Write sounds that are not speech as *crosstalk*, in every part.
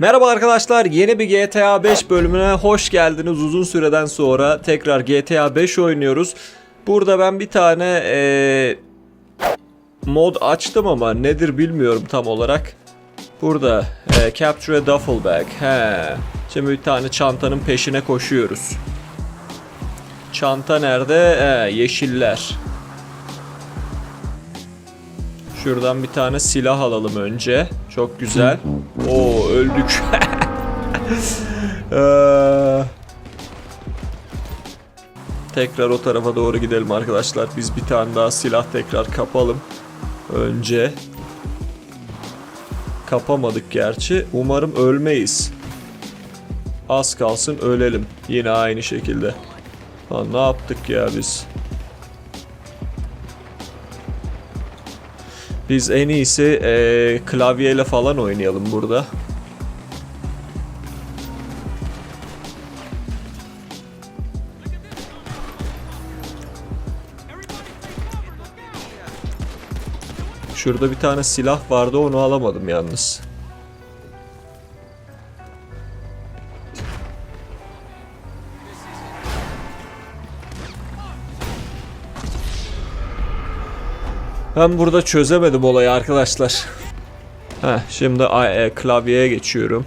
Merhaba arkadaşlar, yeni bir GTA 5 bölümüne hoş geldiniz. Uzun süreden sonra tekrar GTA 5 oynuyoruz. Burada ben bir tane eee, mod açtım ama nedir bilmiyorum tam olarak. Burada eee, Capture a Duffel Bag. He. Şimdi bir tane çantanın peşine koşuyoruz. Çanta nerede? He, yeşiller. Şuradan bir tane silah alalım önce. Çok güzel. Oo öldük. Eee, *laughs* tekrar o tarafa doğru gidelim arkadaşlar. Biz bir tane daha silah tekrar kapalım. Önce. Kapamadık gerçi. Umarım ölmeyiz. Az kalsın ölelim. Yine aynı şekilde. Lan ne yaptık ya biz? Biz en iyisi eee, klavyeyle falan oynayalım burada. Şurada bir tane silah vardı onu alamadım yalnız. Ben burada çözemedim olayı arkadaşlar. Heh, şimdi e, klavyeye geçiyorum.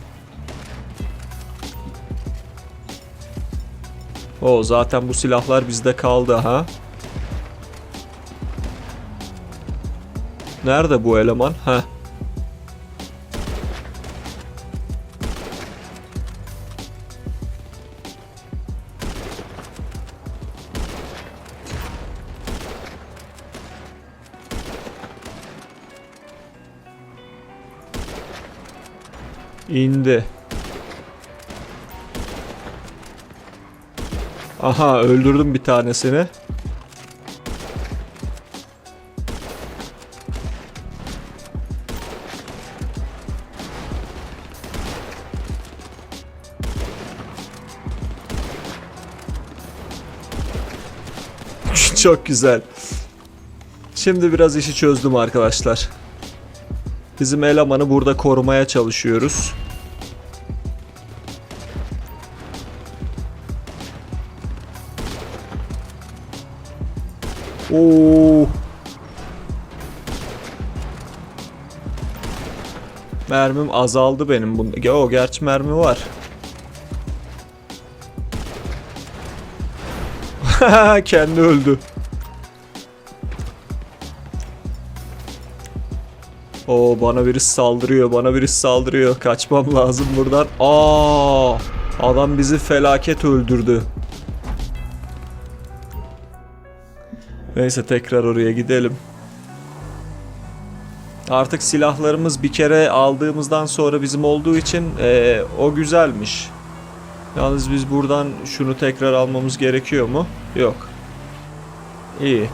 O zaten bu silahlar bizde kaldı ha. Nerede bu eleman? Ha. İndi. Aha öldürdüm bir tanesini. *laughs* Çok güzel. Şimdi biraz işi çözdüm arkadaşlar. Bizim elemanı burada korumaya çalışıyoruz. Oo. Mermim azaldı benim bunda. O gerçi mermi var. *laughs* Kendi öldü. Oo bana birisi saldırıyor, bana birisi saldırıyor. Kaçmam lazım buradan. Aa! Adam bizi felaket öldürdü. Neyse tekrar oraya gidelim. Artık silahlarımız bir kere aldığımızdan sonra bizim olduğu için eee, o güzelmiş. Yalnız biz buradan şunu tekrar almamız gerekiyor mu? Yok. İyi.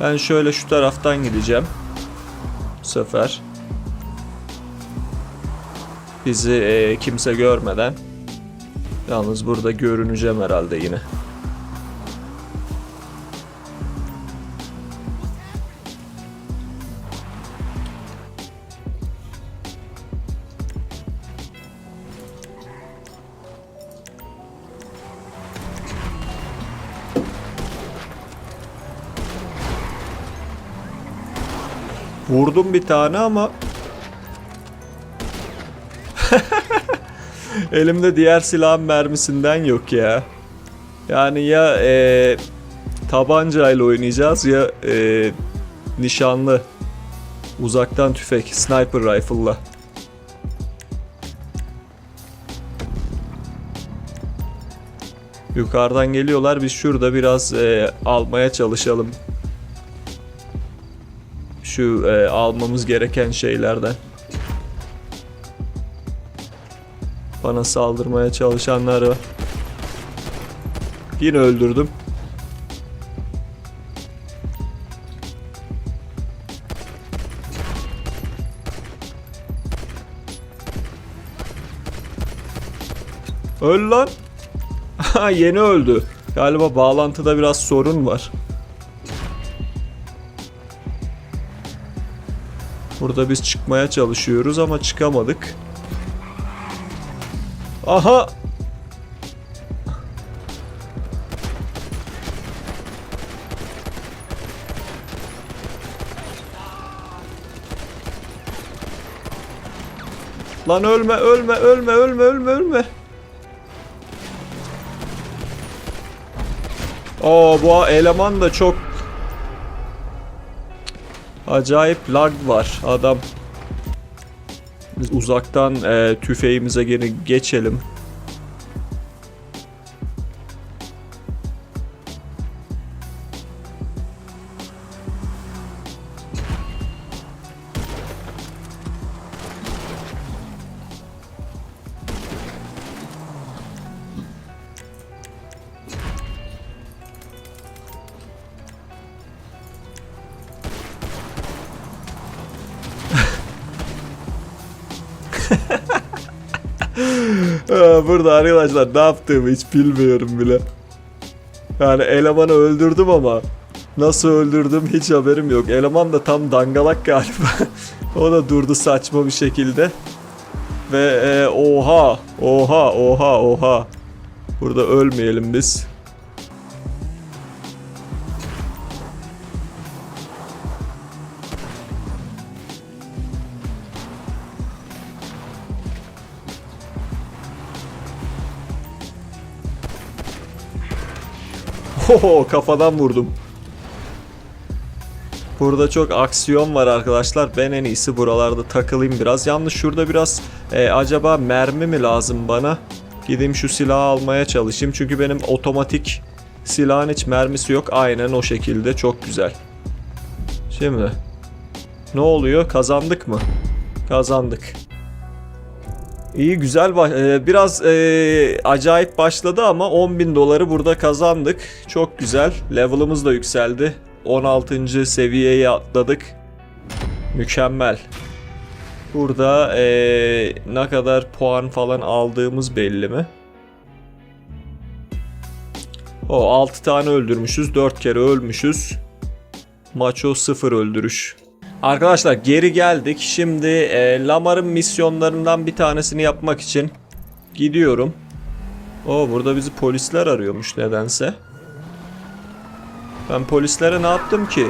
Ben şöyle şu taraftan gideceğim. Bu sefer. Bizi eee, kimse görmeden. Yalnız burada görüneceğim herhalde yine. Vurdum bir tane ama *laughs* elimde diğer silahın mermisinden yok ya. Yani ya e, tabancayla oynayacağız ya e, nişanlı uzaktan tüfek sniper rifle'la. Yukarıdan geliyorlar biz şurada biraz e, almaya çalışalım şu e, almamız gereken şeylerden. Bana saldırmaya çalışanları yine öldürdüm. Öl lan. *laughs* Yeni öldü. Galiba bağlantıda biraz sorun var. Burada biz çıkmaya çalışıyoruz ama çıkamadık. Aha. Lan ölme ölme ölme ölme ölme ölme. Oo bu eleman da çok acayip lag var adam. Uzaktan e, tüfeğimize gene geçelim. Burada arkadaşlar ne yaptığımı hiç bilmiyorum bile. Yani elemanı öldürdüm ama nasıl öldürdüm hiç haberim yok. Eleman da tam dangalak galiba. *laughs* o da durdu saçma bir şekilde. Ve e, oha, oha, oha, oha. Burada ölmeyelim biz. Oho kafadan vurdum. Burada çok aksiyon var arkadaşlar. Ben en iyisi buralarda takılayım biraz. Yalnız şurada biraz e, acaba mermi mi lazım bana? Gideyim şu silahı almaya çalışayım. Çünkü benim otomatik silahın hiç mermisi yok. Aynen o şekilde. Çok güzel. Şimdi ne oluyor? Kazandık mı? Kazandık. İyi güzel e, biraz e, acayip başladı ama 10.000 doları burada kazandık. Çok güzel. Level'ımız da yükseldi. 16. seviyeye atladık. Mükemmel. Burada e, ne kadar puan falan aldığımız belli mi? O 6 tane öldürmüşüz. 4 kere ölmüşüz. Maço 0 öldürüş. Arkadaşlar geri geldik. Şimdi e, Lamar'ın misyonlarından bir tanesini yapmak için gidiyorum. O burada bizi polisler arıyormuş nedense. Ben polislere ne yaptım ki?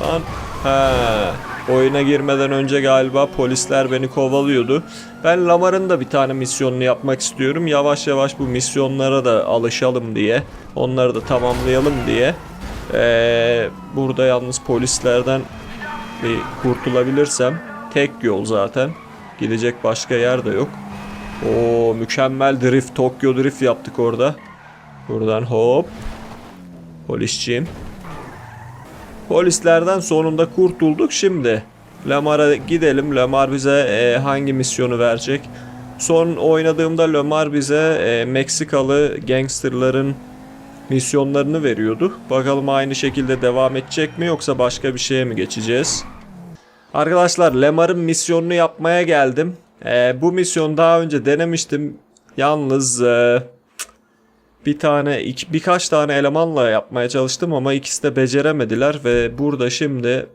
Lan he, oyuna girmeden önce galiba polisler beni kovalıyordu. Ben Lamar'ın da bir tane misyonunu yapmak istiyorum. Yavaş yavaş bu misyonlara da alışalım diye. Onları da tamamlayalım diye. Ee, burada yalnız polislerden bir kurtulabilirsem tek yol zaten. Gidecek başka yer de yok. O mükemmel drift, Tokyo drift yaptık orada. Buradan hop. Polisçiyim. Polislerden sonunda kurtulduk şimdi. Lamar'a gidelim. Lamar bize e, hangi misyonu verecek? Son oynadığımda Lamar bize e, Meksikalı gangsterların misyonlarını veriyordu. Bakalım aynı şekilde devam edecek mi yoksa başka bir şeye mi geçeceğiz? Arkadaşlar Lamar'ın misyonunu yapmaya geldim. Ee, bu misyonu daha önce denemiştim. Yalnız e, bir tane iki, birkaç tane elemanla yapmaya çalıştım ama ikisi de beceremediler ve burada şimdi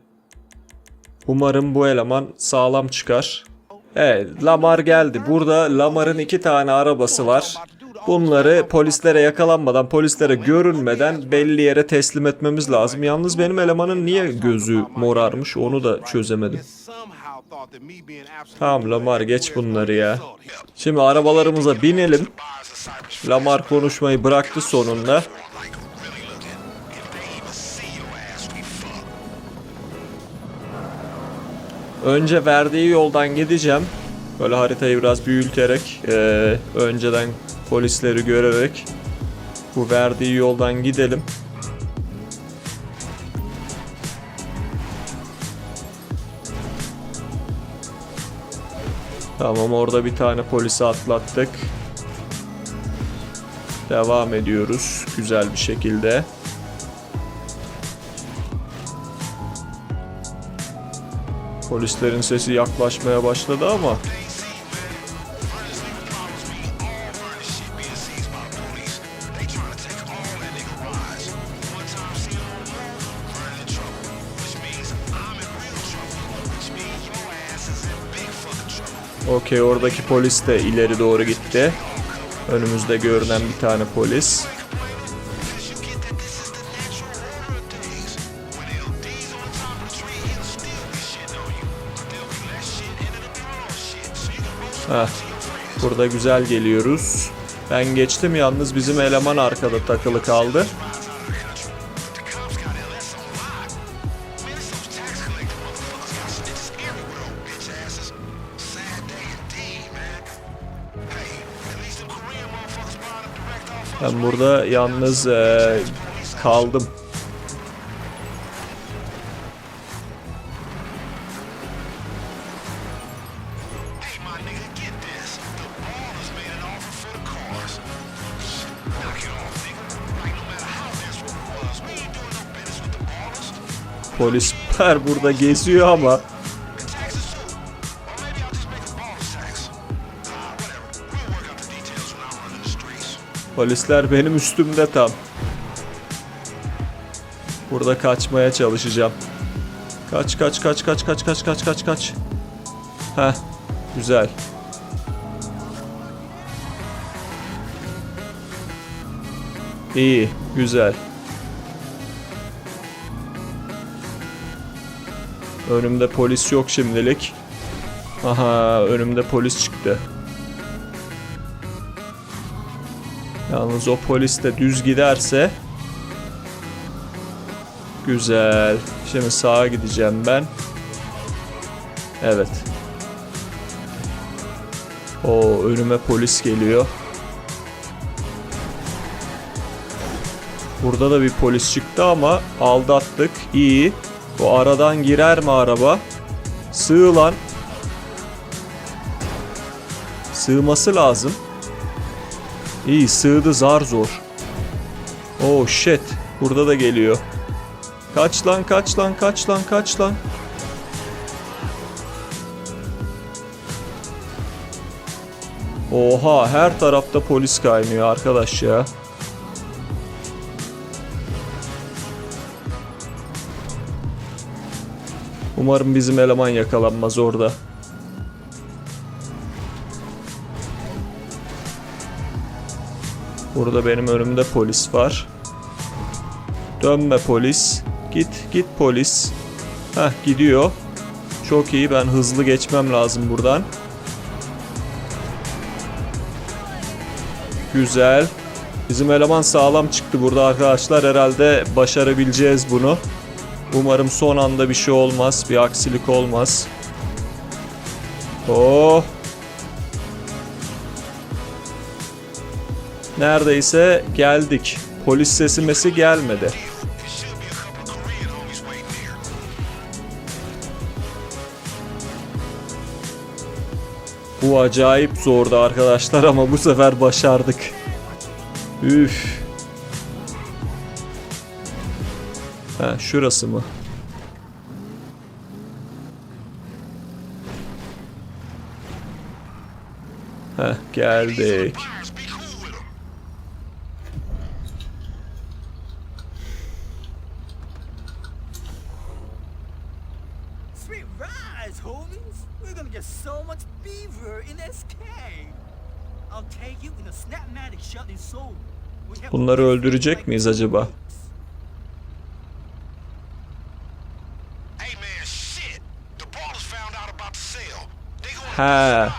umarım bu eleman sağlam çıkar. Evet Lamar geldi. Burada Lamar'ın iki tane arabası var. Bunları polislere yakalanmadan, polislere görünmeden belli yere teslim etmemiz lazım. Yalnız benim elemanın niye gözü morarmış onu da çözemedim. Tamam Lamar geç bunları ya. Şimdi arabalarımıza binelim. Lamar konuşmayı bıraktı sonunda. Önce verdiği yoldan gideceğim. Böyle haritayı biraz büyüterek, eee, önceden polisleri görerek bu verdiği yoldan gidelim. Tamam orada bir tane polisi atlattık. Devam ediyoruz güzel bir şekilde. Polislerin sesi yaklaşmaya başladı ama Okey oradaki polis de ileri doğru gitti. Önümüzde görünen bir tane polis. Heh. Burada güzel geliyoruz. Ben geçtim yalnız bizim eleman arkada takılı kaldı. burada yalnız e, kaldım. Polisler burada geziyor ama polisler benim üstümde tam. Burada kaçmaya çalışacağım. Kaç kaç kaç kaç kaç kaç kaç kaç kaç. Heh güzel. İyi güzel. Önümde polis yok şimdilik. Aha önümde polis çıktı. Yalnız o polis de düz giderse Güzel. Şimdi sağa gideceğim ben. Evet. O önüme polis geliyor. Burada da bir polis çıktı ama aldattık. İyi. Bu aradan girer mi araba? Sığ lan. Sığması lazım. İyi sığdı zar zor. Oh shit. Burada da geliyor. Kaç lan kaç lan kaç lan kaç lan. Oha her tarafta polis kaynıyor arkadaş ya. Umarım bizim eleman yakalanmaz orada. Burada benim önümde polis var. Dönme polis. Git git polis. Heh gidiyor. Çok iyi ben hızlı geçmem lazım buradan. Güzel. Bizim eleman sağlam çıktı burada arkadaşlar. Herhalde başarabileceğiz bunu. Umarım son anda bir şey olmaz. Bir aksilik olmaz. Oh. Neredeyse geldik. Polis sesimesi gelmedi. Bu acayip zordu arkadaşlar ama bu sefer başardık. Üf. Ha şurası mı? Heh geldik. friends, we're gonna get so much beaver in SK. I'll take you in a snapmatic shot in Seoul. Bunları öldürecek miyiz acaba? Ha.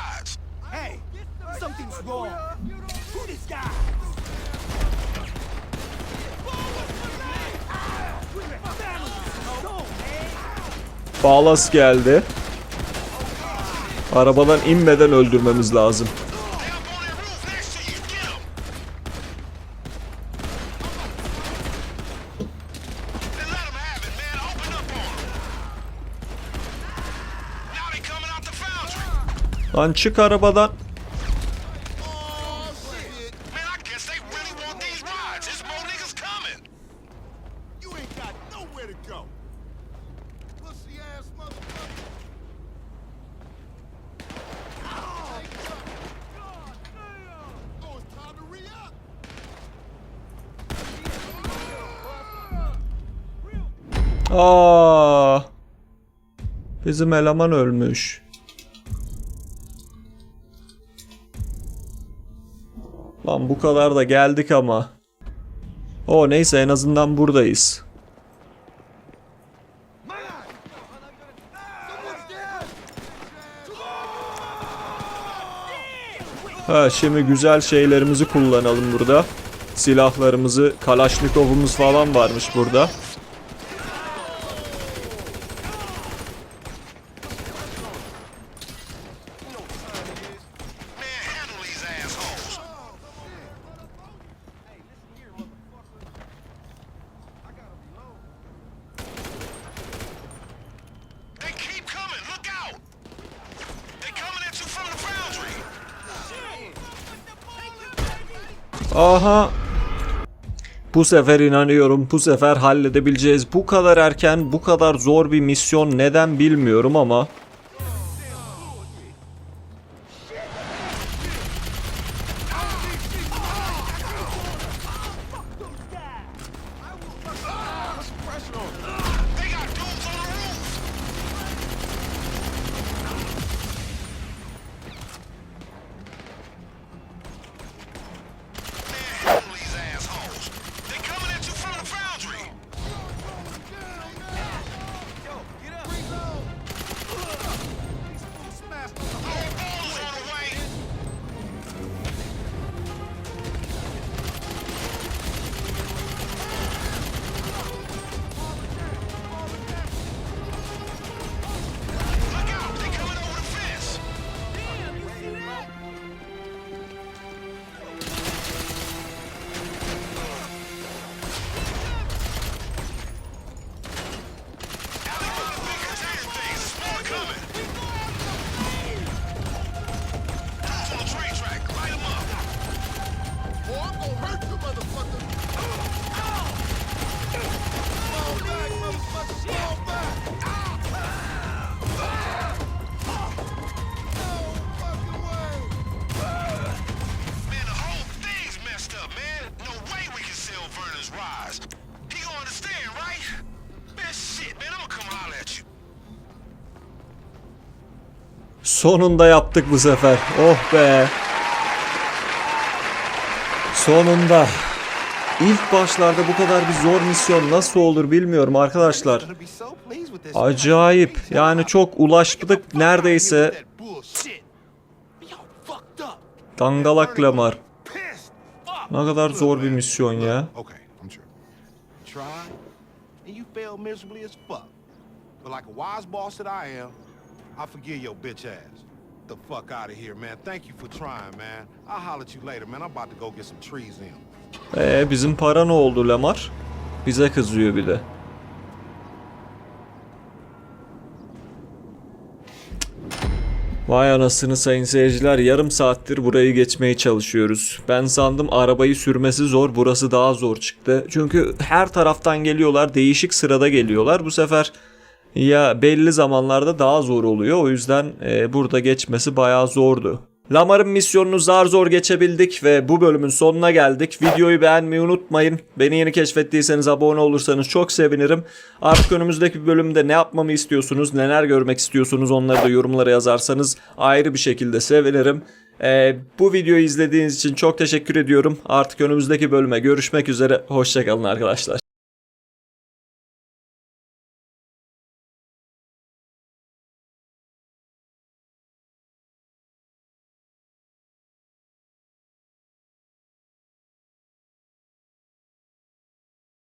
Bağlas geldi. Arabadan inmeden öldürmemiz lazım. Lan çık arabadan. Bizim eleman ölmüş. Lan bu kadar da geldik ama. O neyse en azından buradayız. Ha şimdi güzel şeylerimizi kullanalım burada. Silahlarımızı, kalaşnikovumuz falan varmış burada. Aha. Bu sefer inanıyorum. Bu sefer halledebileceğiz. Bu kadar erken, bu kadar zor bir misyon neden bilmiyorum ama Verner's Rise. He gonna understand, right? Man, shit, man, I'ma come holler at you. sonunda yaptık bu sefer. Oh be. Sonunda. İlk başlarda bu kadar bir zor misyon nasıl olur bilmiyorum arkadaşlar. Acayip. Yani çok ulaştık neredeyse. Dangalak Lamar. Ne kadar zor bir misyon ya. Failed miserably as fuck. But like a wise boss that I am, I forgive your bitch ass. The fuck out of here, man. Thank you for trying, man. I'll holler at you later, man. I'm about to go get some trees in. Ee, bizim para ne oldu Lamar? Bize kızıyor bir de. Vay anasını sayın seyirciler yarım saattir burayı geçmeye çalışıyoruz. Ben sandım arabayı sürmesi zor burası daha zor çıktı. Çünkü her taraftan geliyorlar değişik sırada geliyorlar. Bu sefer ya belli zamanlarda daha zor oluyor. O yüzden e, burada geçmesi bayağı zordu. Lamar'ın misyonunu zar zor geçebildik ve bu bölümün sonuna geldik. Videoyu beğenmeyi unutmayın. Beni yeni keşfettiyseniz abone olursanız çok sevinirim. Artık önümüzdeki bir bölümde ne yapmamı istiyorsunuz, neler görmek istiyorsunuz onları da yorumlara yazarsanız ayrı bir şekilde sevinirim. Ee, bu videoyu izlediğiniz için çok teşekkür ediyorum. Artık önümüzdeki bölüme görüşmek üzere. Hoşçakalın arkadaşlar.